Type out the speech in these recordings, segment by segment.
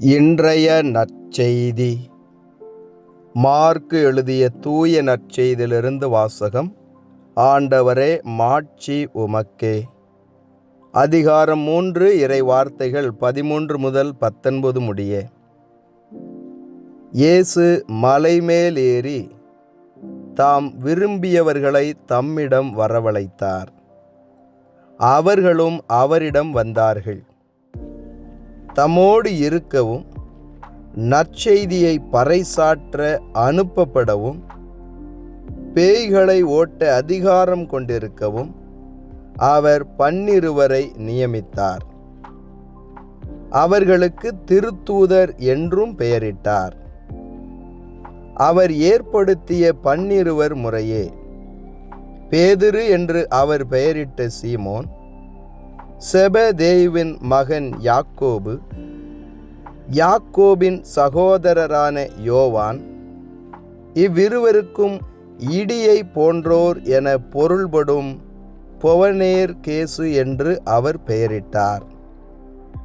இன்றைய நற்செய்தி. மார்க்கு எழுதிய தூய நற்செய்தியிலிருந்து வாசகம் ஆண்டவரே மாட்சி உமக்கே. அதிகாரம் மூன்று இறை வார்த்தைகள் பதிமூன்று முதல் பத்தொன்பது முடிய. இயேசு மலைமேல் ஏறி தாம் விரும்பியவர்களை தம்மிடம் வரவழைத்தார். அவர்களும் அவரிடம் வந்தார்கள். தம்மோடு இருக்கவும் நற்செய்தியை பறைசாற்ற அனுப்பப்படவும் பேய்களை ஓட்ட அதிகாரம் கொண்டிருக்கவும் அவர் பன்னிருவரை நியமித்தார். அவர்களுக்கு திருத்தூதர் என்றும் பெயரிட்டார். அவர் ஏற்படுத்திய பன்னிருவர் முறையே. பேதுரு என்று அவர் பெயரிட்ட சீமோன் செபதேவின் மகன் யாக்கோபு யாக்கோபின் சகோதரரான யோவான் இவ்விருவருக்கும் இடியை போன்றோர் என பொருள்படும் பொவனேர் கேசு என்று அவர் பெயரிட்டார்.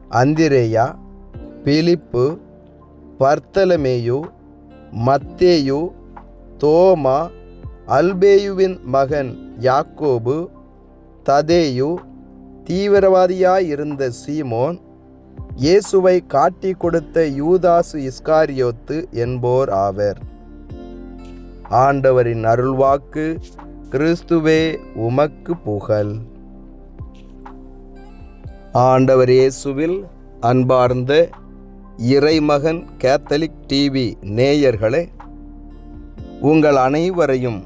அந்திரேயா பிலிப்பு பர்த்தலமேயு மத்தேயு தோமா அல்பேயுவின் மகன் யாக்கோபு ததேயு தீவிரவாதியாயிருந்த சீமோன் இயேசுவை காட்டி கொடுத்த யூதாசு இஸ்காரியோத்து என்போர் ஆவர். ஆண்டவரின் அருள்வாக்கு கிறிஸ்துவே உமக்கு புகழ். ஆண்டவர் இயேசுவில் அன்பார்ந்த இறைமகன் கேத்தலிக் டிவி நேயர்களே உங்கள் அனைவரையும்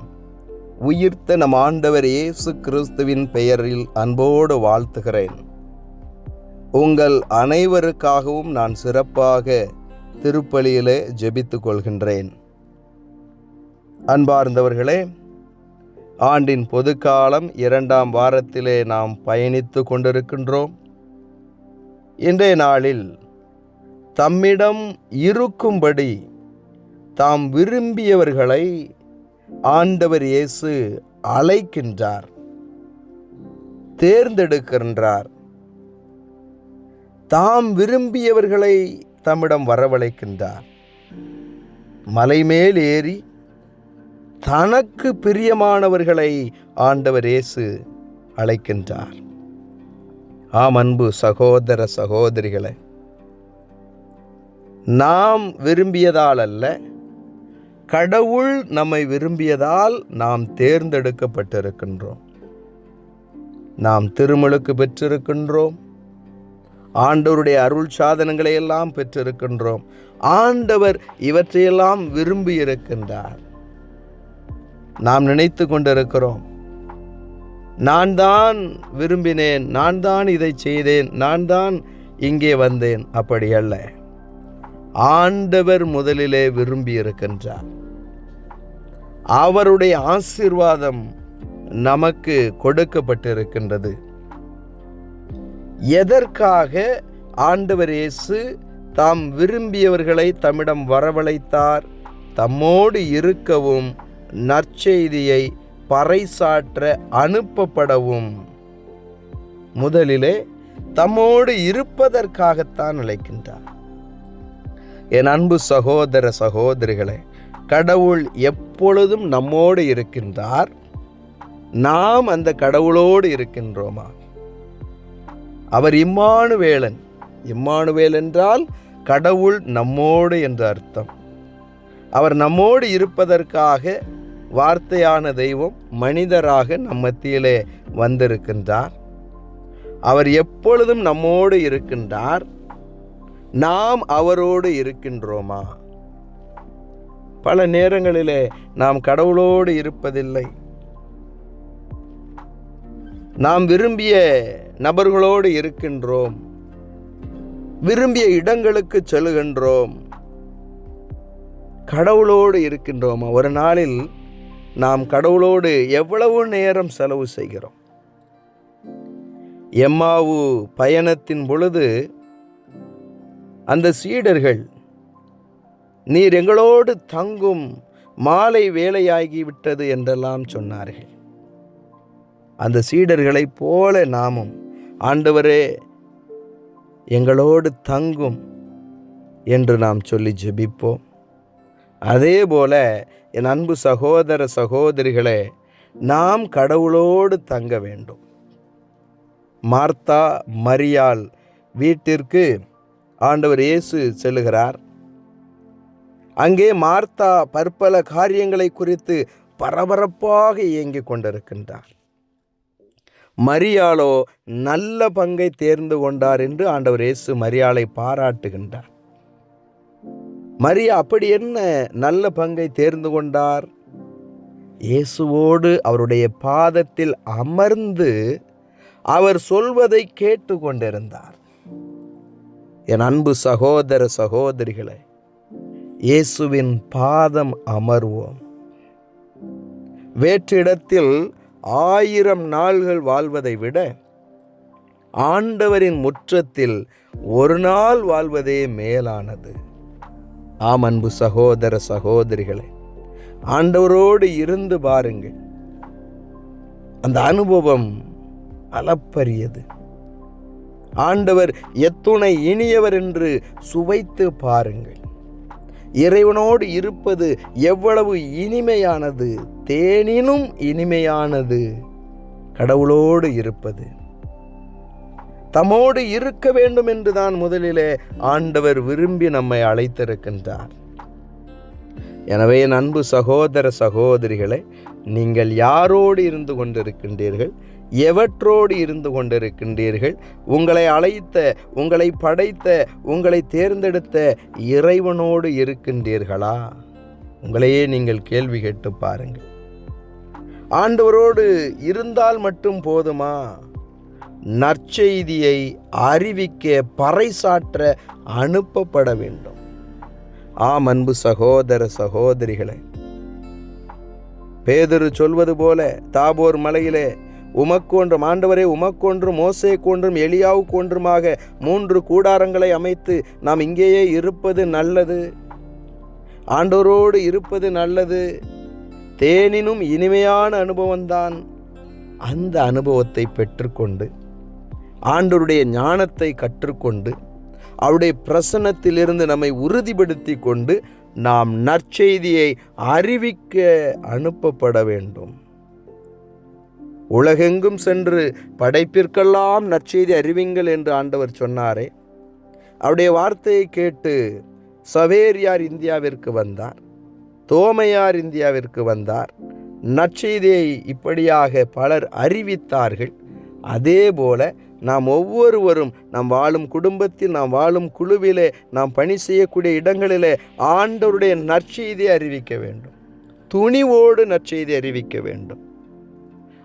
உயிர்த்த நம் ஆண்டவர் இயேசு கிறிஸ்துவின் பெயரில் அன்போடு வாழ்த்துகிறேன். உங்கள் அனைவருக்காகவும் நான் சிறப்பாக திருப்பலியிலே ஜெபித்துக் கொள்கின்றேன். அன்பார்ந்தவர்களே ஆண்டின் பொதுக்காலம் இரண்டாம் வாரத்திலே நாம் பயணித்து கொண்டிருக்கின்றோம். இன்றைய நாளில் தம்மிடம் இருக்கும்படி தாம் விரும்பியவர்களை ஆண்டவர் இயேசு அழைக்கின்றார் தேர்ந்தெடுக்கின்றார். தாம் விரும்பியவர்களை தம்மிடம் வரவழைக்கின்றார். மலைமேல் ஏறி தனக்கு பிரியமானவர்களை ஆண்டவர் இயேசு அழைக்கின்றார். ஆம் அன்பு சகோதர சகோதரிகளை நாம் விரும்பியதால் அல்ல கடவுள் நம்மை விரும்பியதால் நாம் தேர்ந்தெடுக்கப்பட்டிருக்கின்றோம். நாம் திருமுழுக்கு பெற்றிருக்கின்றோம். ஆண்டவருடைய அருள் சாதனங்களை எல்லாம் பெற்றிருக்கின்றோம். ஆண்டவர் இவற்றையெல்லாம் விரும்பி இருக்கின்றார் நாம் நினைத்து கொண்டிருக்கிறோம். நான் தான் விரும்பினேன் நான் தான் இதை செய்தேன் நான் தான் இங்கே வந்தேன். அப்படி அல்ல. ஆண்டவர் முதலிலே விரும்பி இருக்கின்றார் அவருடைய ஆசீர்வாதம் நமக்கு கொடுக்கப்பட்டிருக்கின்றது. எதற்காக ஆண்டவர் இயேசு தாம் விரும்பியவர்களை தம்மிடம் வரவழைத்தார்? தம்மோடு இருக்கவும் நற்செய்தியை பறைசாற்ற அனுப்பப்படவும். முதலிலே தம்மோடு இருப்பதற்காகத்தான் அழைக்கின்றார். என் அன்பு சகோதர சகோதரிகளே கடவுள் எப்பொழுதும் நம்மோடு இருக்கின்றார்? நாம் அந்த கடவுளோடு இருக்கின்றோமா? அவர் இம்மானுவேலன். இம்மானுவேல் என்றால் கடவுள் நம்மோடு என்று அர்த்தம். அவர் நம்மோடு இருப்பதற்காக வார்த்தையான தெய்வம் மனிதராக நம் மத்தியிலே வந்திருக்கின்றார். அவர் எப்பொழுதும் நம்மோடு இருக்கின்றார். நாம் அவரோடு இருக்கின்றோமா? பல நேரங்களிலே நாம் கடவுளோடு இருப்பதில்லை. நாம் விரும்பிய நபர்களோடு இருக்கின்றோம். விரும்பிய இடங்களுக்கு செல்கின்றோம். கடவுளோடு இருக்கின்றோம். ஒரு நாளில் நாம் கடவுளோடு எவ்வளவு நேரம் செலவு செய்கிறோம்? எம்மாவு பயணத்தின் பொழுது அந்த சீடர்கள் நீர் எங்களோடு தங்கும் மாலை வேலையாகிவிட்டது என்றெல்லாம் சொன்னார்கள். அந்த சீடர்களைப் போல நாமும் ஆண்டவரே எங்களோடு தங்கும் என்று நாம் சொல்லி ஜெபிப்போம். அதே போல என் அன்பு சகோதர சகோதரிகளே நாம் கடவுளோடு தங்க வேண்டும். மார்த்தா மரியாள் வீட்டிற்கு ஆண்டவர் இயேசு செல்லுகிறார். அங்கே மார்த்தா பற்பல காரியங்களை குறித்து பரபரப்பாக இயங்கிக் கொண்டிருக்கின்றார். மரியாளோ நல்ல பங்கை தேர்ந்து கொண்டார் என்று ஆண்டவர் இயேசு மரியாளை பாராட்டுகின்றார். மரியா அப்படி என்ன நல்ல பங்கை தேர்ந்து கொண்டார்? இயேசுவோடு அவருடைய பாதத்தில் அமர்ந்து அவர் சொல்வதை கேட்டு கொண்டிருந்தார். என் அன்பு சகோதர சகோதரிகளை இயேசுவின் பாதம் அமர்வோம். வேற்றிடத்தில் ஆயிரம் நாள்கள் வாழ்வதை விட ஆண்டவரின் முற்றத்தில் ஒரு நாள் வாழ்வதே மேலானது. ஆம் அன்பு சகோதர சகோதரிகளே ஆண்டவரோடு இருந்து பாருங்கள். அந்த அனுபவம் அளப்பரியது. ஆண்டவர் எத்துணை இனியவர் என்று சுவைத்து பாருங்கள். இறைவனோடு இருப்பது எவ்வளவு இனிமையானது தேனினும் இனிமையானது. கடவுளோடு இருப்பது. தம்மோடு இருக்க வேண்டும் என்று தான் முதலிலே ஆண்டவர் விரும்பி நம்மை அழைத்திருக்கின்றார். எனவே என் அன்பு சகோதர சகோதரிகளை நீங்கள் யாரோடு இருந்து கொண்டிருக்கின்றீர்கள்? எவற்றோடு இருந்து கொண்டிருக்கின்றீர்கள்? உங்களை அழைத்த உங்களை படைத்த உங்களை தேர்ந்தெடுத்த இறைவனோடு இருக்கின்றீர்களா? உங்களையே நீங்கள் கேள்வி கேட்டு பாருங்கள். ஆண்டவரோடு இருந்தால் மட்டும் போதுமா? நற்செய்தியை அறிவிக்க பறைசாற்ற அனுப்பப்பட வேண்டும். ஆம் அன்பு சகோதர சகோதரிகளே. பேதரு சொல்வது போல தாபோர் மலையிலே உமக்கொன்றும் ஆண்டவரே உமக்கொன்றும் மோசே கொன்றும் எளியாவுக்கு ஒன்றுமாக மூன்று கூடாரங்களை அமைத்து நாம் இங்கேயே இருப்பது நல்லது. ஆண்டோரோடு இருப்பது நல்லது. தேனினும் இனிமையான அனுபவம்தான். அந்த அனுபவத்தை பெற்றுக்கொண்டு ஆண்டோருடைய ஞானத்தை கற்றுக்கொண்டு அவருடைய பிரசன்னத்திலிருந்து நம்மை உறுதிப்படுத்தி கொண்டு நாம் நற்செய்தியை அறிவிக்க அனுப்பப்பட வேண்டும். உலகெங்கும் சென்று படைப்பிற்கெல்லாம் நற்செய்தி அறிவிங்கள் என்று ஆண்டவர் சொன்னாரே. அவருடைய வார்த்தையை கேட்டு சவேரியார் இந்தியாவிற்கு வந்தார்? தோமையார் இந்தியாவிற்கு வந்தார்? நற்செய்தியை இப்படியாக பலர் அறிவித்தார்கள். அதே போல நாம் ஒவ்வொருவரும் நாம் வாழும் குடும்பத்தில் நாம் வாழும் குழுவிலே நாம் பணி செய்யக்கூடிய இடங்களிலே ஆண்டவருடைய நற்செய்தியை அறிவிக்க வேண்டும். துணிவோடு நற்செய்தி அறிவிக்க வேண்டும்.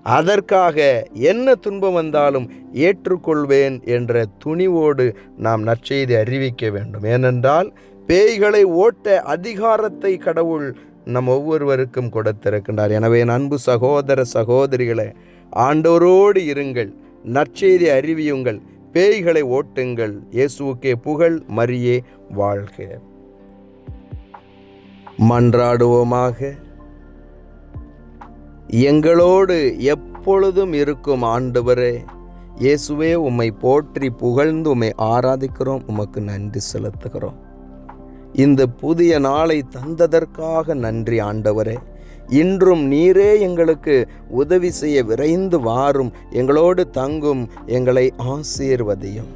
அதற்காக என்ன துன்பம் வந்தாலும் ஏற்றுக்கொள்வேன் என்ற துணிவோடு நாம் நற்செய்தி அறிவிக்க வேண்டும். ஏனென்றால் பேய்களை ஓட்ட அதிகாரத்தை கடவுள் நம் ஒவ்வொருவருக்கும் கொடுத்திருக்கின்றார். எனவே அன்பு சகோதர சகோதரிகளே ஆண்டோரோடு இருங்கள் நற்செய்தி அறிவியுங்கள் பேய்களை ஓட்டுங்கள் இயேசுக்கே புகழ் மரியே வாழ்க. மன்றாடுவோமாக எங்களோடு எப்பொழுதும் இருக்கும் ஆண்டவரே இயேசுவே உம்மை போற்றி புகழ்ந்து உம்மை ஆராதிக்கிறோம் உமக்கு நன்றி செலுத்துகிறோம். இந்த புதிய நாளை தந்ததற்காக நன்றி ஆண்டவரே. இன்றும் நீரே எங்களுக்கு உதவி செய்ய விரைந்து வாரும் எங்களோடு தங்கும் எங்களை ஆசீர்வதியும்.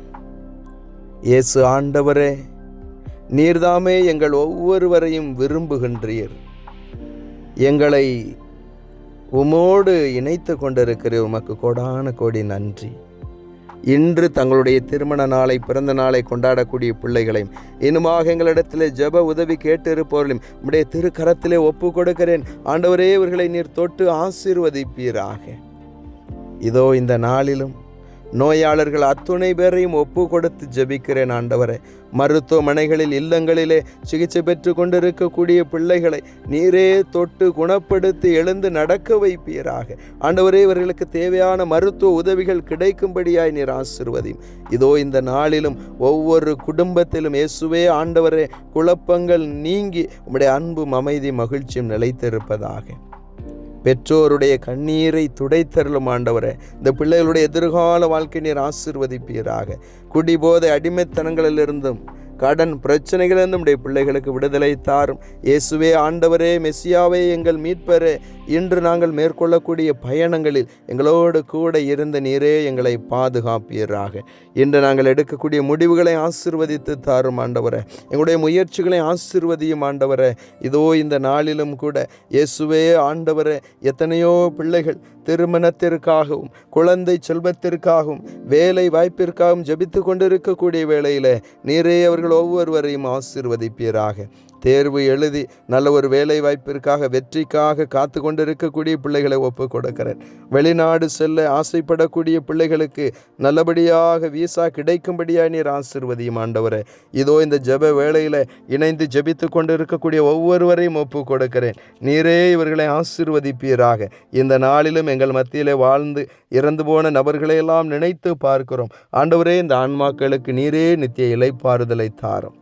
இயேசு ஆண்டவரே நீர்தாமே எங்கள் ஒவ்வொருவரையும் விரும்புகின்றீர். எங்களை உமோடு இணைத்து கொண்டிருக்கிற உமக்கு கொடான கோடி நன்றி. இன்று தங்களுடைய திருமண நாளை பிறந்த நாளை கொண்டாடக்கூடிய பிள்ளைகளையும் இன்னுமாக எங்களிடத்தில் ஜெப உதவி கேட்டு இருப்பவர்களையும் உடைய திருக்கரத்திலே ஒப்பு கொடுக்கிறேன். ஆண்டவரே இவர்களை நீர் தொட்டு ஆசீர்வதிப்பீராக. இதோ இந்த நாளிலும் நோயாளர்கள் அத்துணை பேரையும் ஒப்பு கொடுத்து ஜெபிக்கிறேன் ஆண்டவரே. மருத்துவமனைகளில் இல்லங்களிலே சிகிச்சை பெற்று கொண்டிருக்கக்கூடிய பிள்ளைகளை நீரே தொட்டு குணப்படுத்தி எழுந்து நடக்க வைப்பீராக. ஆண்டவரே இவர்களுக்கு தேவையான மருத்துவ உதவிகள் கிடைக்கும்படியாய் நீர் ஆசிர்வதியும். இதோ இந்த நாளிலும் ஒவ்வொரு குடும்பத்திலும் இயேசுவே ஆண்டவரே குழப்பங்கள் நீங்கி உம்முடைய அன்பும் அமைதி மகிழ்ச்சியும் நிலைத்திருப்பதாக. பெற்றோருடைய கண்ணீரை துடைத்தருளும் ஆண்டவரே. இந்த பிள்ளைகளுடைய எதிர்கால வாழ்க்கை நீர் ஆசிர்வதிப்பீராக. குடிபோதை அடிமைத்தனங்களிலிருந்தும் கடன் பிரச்சனைகளிலிருந்து நம்முடைய பிள்ளைகளுக்கு விடுதலை தாரும். இயேசுவே ஆண்டவரே மெஸ்ஸியாவே எங்கள் மீட்பரே. இன்று நாங்கள் மேற்கொள்ளக்கூடிய பயணங்களில் எங்களோடு கூட இருந்த நீரே எங்களை பாதுகாப்பீராக. இன்று நாங்கள் எடுக்கக்கூடிய முடிவுகளை ஆசிர்வதித்து தாரும் ஆண்டவரே. எங்களுடைய முயற்சிகளை ஆசிர்வதியும் ஆண்டவரே. இதோ இந்த நாளிலும் கூட இயேசுவே ஆண்டவரே எத்தனையோ பிள்ளைகள் திருமணத்திற்காகவும் குழந்தை செல்வத்திற்காகவும் வேலை வாய்ப்பிற்காகவும் ஜபித்து கொண்டிருக்கக்கூடிய வேளையில் நீரே அவர்கள் ஒவ்வொருவரையும் ஆசிர்வதிப்பீராக. தேர்வு எழுதி நல்ல ஒரு வேலை வாய்ப்பிற்காக வெற்றிக்காக காத்து கொண்டிருக்கக்கூடிய பிள்ளைகளை ஒப்பு கொடுக்கிறேன். வெளிநாடு செல்ல ஆசைப்படக்கூடிய பிள்ளைகளுக்கு நல்லபடியாக வீசா கிடைக்கும்படியாக நீர் ஆசிர்வதியும் ஆண்டவரே. இதோ இந்த ஜெப வேளையில் இணைந்து ஜபித்து கொண்டு இருக்கக்கூடிய ஒவ்வொருவரையும் ஒப்பு கொடுக்கிறேன். நீரே இவர்களை ஆசிர்வதிப்பீராக. இந்த நாளிலும் எங்கள் மத்தியிலே வாழ்ந்து இறந்து போன நபர்களையெல்லாம் நினைத்து பார்க்கிறோம். ஆண்டவரே இந்த ஆன்மாக்களுக்கு நீரே நித்திய இலைப்பாறுதலை தாரும்.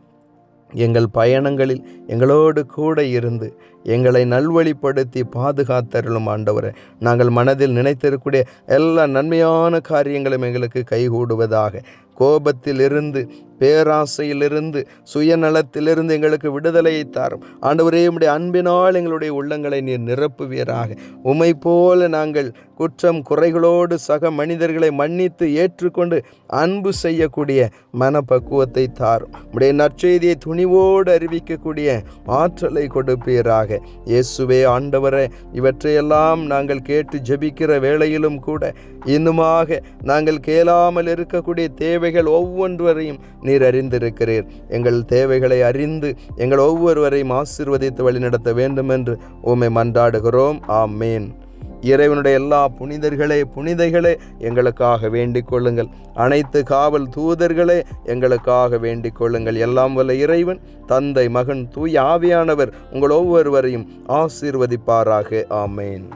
எங்கள் பயணங்களில் எங்களோடு கூட இருந்து எங்களை நல்வழிப்படுத்தி பாதுகாத்தருளும் ஆண்டவரே. நாங்கள் மனதில் நினைத்திருக்கக்கூடிய எல்லா நன்மையான காரியங்களும் எங்களுக்கு கைகூடுவதாக. கோபத்திலிருந்து பேராசையிலிருந்து சுயநலத்திலிருந்து எங்களுக்கு விடுதலையை தாரும். ஆண்டவரே உடைய அன்பினால் எங்களுடைய உள்ளங்களை நீர் நிரப்புவீராக. உமை போல நாங்கள் குற்றம் குறைகளோடு சக மனிதர்களை மன்னித்து ஏற்றுக்கொண்டு அன்பு செய்யக்கூடிய மனப்பக்குவத்தை தாரும். உடைய நற்செய்தியை துணிவோடு அறிவிக்கக்கூடிய ஆற்றலை கொடுப்பீராக. இயேசுவே ஆண்டவரே இவற்றையெல்லாம் நாங்கள் கேட்டு ஜெபிக்கிற வேளையிலும் கூட இன்னுமாக நாங்கள் கேளாமல் இருக்கக்கூடிய தேவைகள் ஒவ்வொன்றுவரையும் நீர் அறிந்திருக்கிறீர். எங்கள் தேவைகளை அறிந்து எங்கள் ஒவ்வொருவரையும் ஆசீர்வதித்து வழிநடத்த வேண்டும் என்று உம்மை மன்றாடுகிறோம். ஆமேன். இறைவனுடைய எல்லா புனிதர்களே புனிதைகளே எங்களுக்காக வேண்டிக் கொள்ளுங்கள். அனைத்து காவல் தூதர்களே எங்களுக்காக வேண்டிக் கொள்ளுங்கள். எல்லாம் வல்ல இறைவன் தந்தை மகன் தூய் ஆவியானவர் உங்கள் ஒவ்வொருவரையும் ஆசீர்வதிப்பாராக. ஆமேன்.